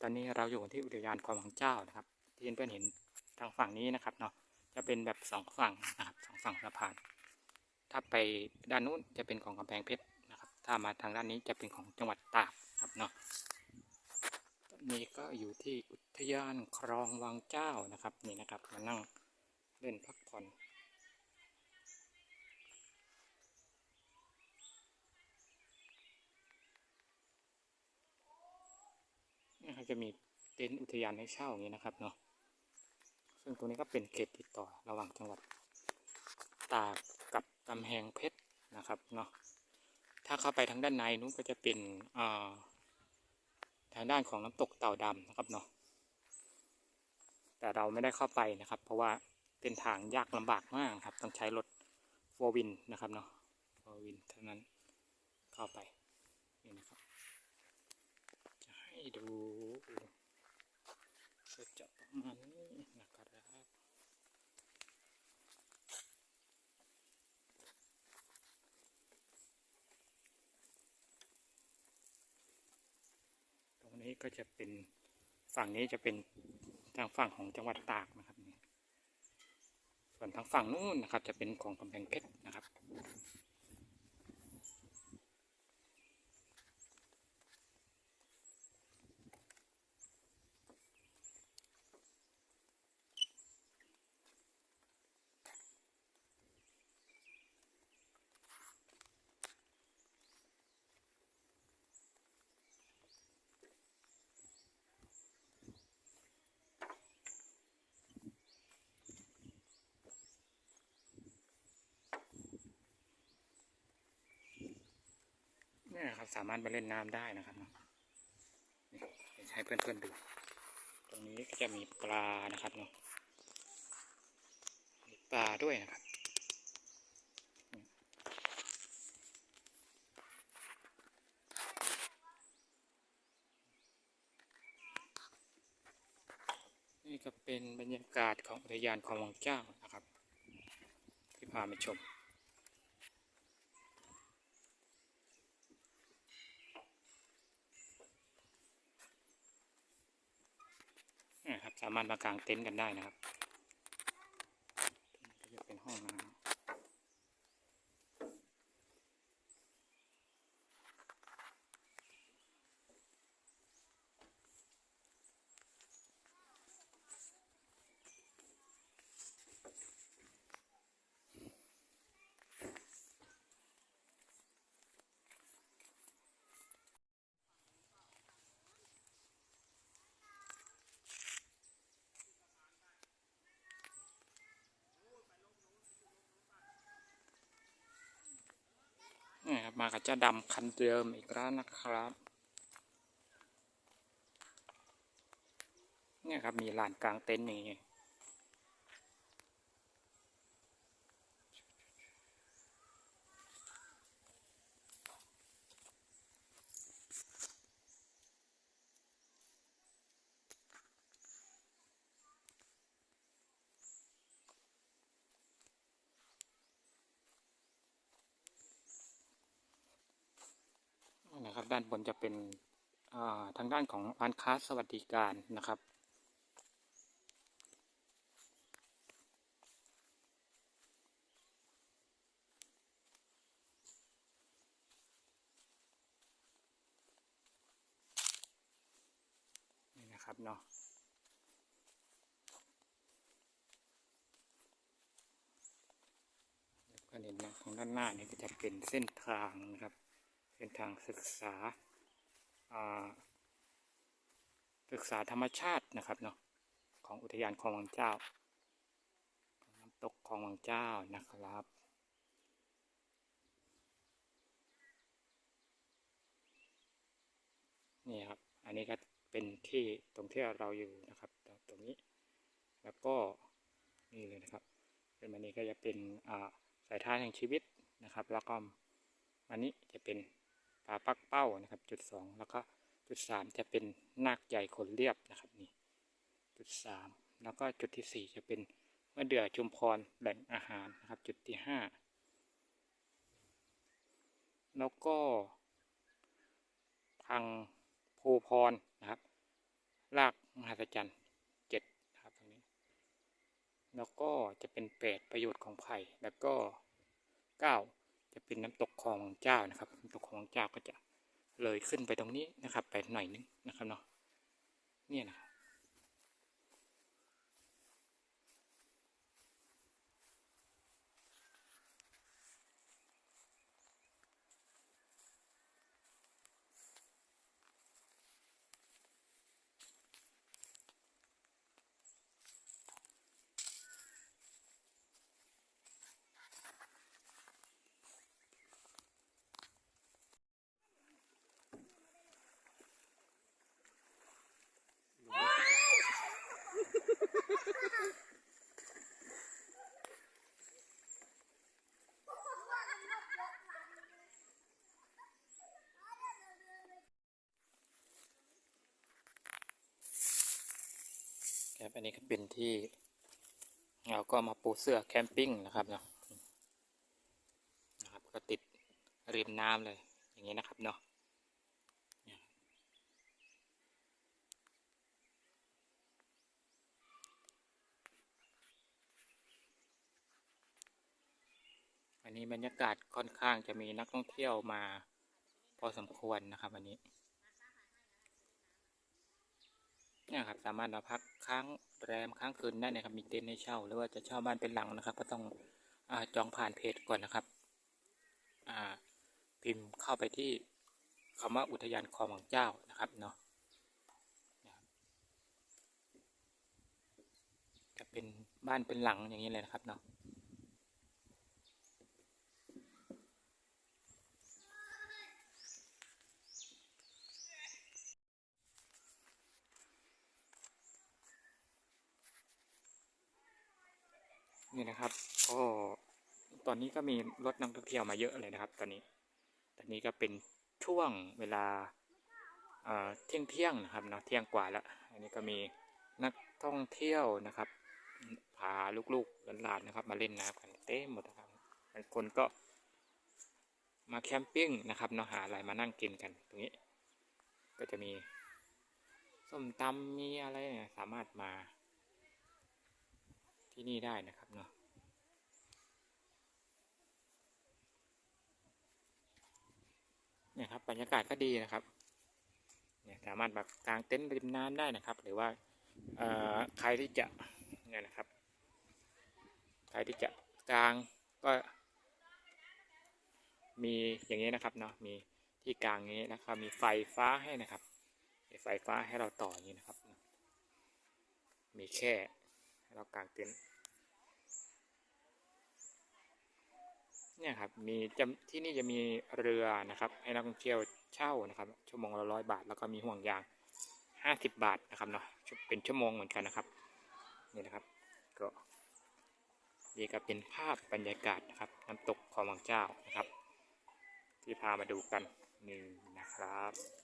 ตอนนี้เราอยู่ที่อุทยานความหวังเจ้านะครับ ที่เพื่อนเห็นทางฝั่งนี้นะครับเนาะ จะเป็นแบบสองฝั่งนะครับสองฝั่งสะพาน ถ้าไปด้านนู้นจะเป็นของกำแพงเพชรนะครับ ถ้ามาทางด้านนี้จะเป็นของจังหวัดตากครับเนาะตอนนี้ก็อยู่ที่อุทยานคลองวังเจ้านะครับนี่นะครับ มานั่งเล่นพักผ่อน นี่ยครับจะมีเต็นท์อุทยานให้เช่าอย่างนี้นะครับเนาะซึ่งตรงนี้ก็เป็นเขตติดต่อระหว่างจังหวัดตากกับกำแพงเพชรนะครับเนาะถ้าเข้าไปทางด้านในนู้นก็จะเป็นทางด้านของน้ำตกเต่าดำนะครับเนาะแต่เราไม่ได้เข้าไปนะครับ เพราะว่าเป็นทางยากลำบากมากครับ ต้องใช้รถโฟวินนะครับเนาะโฟวินเท่านั้นเข้าไปนี่นะครับ ดูก็จะประมาณนี้นะครับตรงนี้ก็จะเป็นฝั่งนี้จะเป็นทางฝั่งของจังหวัดตากนะครับส่วนทางฝั่งนู้นนะครับ จะเป็นของกำแพงเพชรนะครับ เครับ สามารถไปเล่นน้ำได้นะครับเนาะให้เพื่อนๆดู ตรงนี้ก็จะมีปลานะครับเนาะมีปลาด้วยนะครับนี่ก็เป็นบรรยากาศของอุทยานของวังเจ้านะครับ ที่พามาชม นี่ครับสามารถมากางเต็นท์กันได้นะครับจะเป็นห้องน้ำ นี่ครับ มากับเจ้าดำคันเดิมอีกแล้วนะครับ เนี่ยครับมีลานกลางเต็นท์อย่างนี้ ด้านบนจะเป็นทางด้านของร้านค้าสวัสดิการนะครับนี่นะครับเนาะเพื่อนเห็นนะทางด้านหน้านี่ก็จะเป็นเส้นทางนะครับ เส้นทางศึกษาศึกษาธรรมชาตินะครับเนาะของอุทยานคลองวังเจ้าน้ำตกคลองวังเจ้านะครับนี่ครับ อันนี้ก็เป็นที่ตรงที่เราอยู่นะครับ ตรงนี้ แล้วก็นี่เลยนะครับ เป็นมันนี้ก็จะเป็นสายทานแห่งชีวิตนะครับ แล้วก็อันนี้จะเป็นาปักเป้านะครับจุดสองแล้วก็จุดสามจะเป็นนาคใหญ่ขนเรียบนะครับนี่จุดสามแล้วก็จุดที่สี่จะเป็นมะเดื่อชุมพรแหล่งอาหารนะครับจุดที่ห้าแล้วก็ทางภูพรนะครับรากมหัศจรรย์เจ็ดนะครับตรงนี้แล้วก็จะเป็นแปดประโยชน์ของไผ่แล้วก็เก้า จะเป็นน้ำตกคลองเจ้านะครับน้ำตกคลองเจ้าก็จะเลยขึ้นไปตรงนี้นะครับ ไปหน่อยนึงนะครับเนาะเนี่ยนะครับ ครับอันนี้ก็เป็นที่เราก็มาปูเสื้อแคมปิ้งนะครับเนาะนะครับก็ติดริมน้ำเลยอย่างนี้นะครับเนาะอันนี้บรรยากาศค่อนข้างจะมีนักท่องเที่ยวมาพอสมควรนะครับวันนี้ เนี่ยครับสามารถมาพักค้างแรมค้างคืนได้นะครับมีเต็นท์ให้เช่า หรือว่าจะเช่าบ้านเป็นหลังนะครับ ก็ต้องอจองผ่านเพจก่อนนะครับพิมพ์เข้าไปที่คำว่าอุทยานคลองหวังเจ้านะครับเนาะจะเป็นบ้านเป็นหลังอย่างนี้เลยนะครับเนาะ นี่นะครับก็ตอนนี้ก็มีรถนักท่องเที่ยวมาเยอะเลยนะครับ ตอนนี้ ตอนนี้ก็เป็นช่วงเวลาเที่ยงเที่ยงนะครับเนาะเที่ยงกว่าแล้ว อันนี้ก็มีนักท่องเที่ยวนะครับพาลูกๆหลานๆนะครับ มาเล่นน้ำกันเต็มหมดนะครับบางคนก็มาแคมปิ้งนะครับเนาะหาอะไรมานั่งกินกันตรงนี้ ก็จะมีส้มตำมีอะไรสามารถมา ที่นี่ได้นะครับเนาะเนี่ยครับบรรยากาศก็ดีนะครับเนี่ยสามารถแบบกางเต็นท์ริมน้ำได้นะครับ หรือว่าใครที่จะเนี่ยนะครับ ใครที่จะกางก็มีอย่างนี้นะครับเนาะมีที่กางอย่างนี้นะครับ มีไฟฟ้าให้นะครับมีไฟฟ้าให้เราต่ออย่างนี้นะครับ มีแค่ เรากางเต็นท์เนี่ยครับมีจะที่นี่จะมีเรือนะครับ ให้นักท่องเที่ยวเช่านะครับ ชั่วโมงละร้อยบาท แล้วก็มีห่วงยางห้าสิบบาทนะครับเนาะเป็นชั่วโมงเหมือนกันนะครับนี่นะครับ ก็นี่ก็เป็นภาพบรรยากาศนะครับน้ำตกคลองวังเจ้านะครับ ที่พามาดูกันนี่นะครับ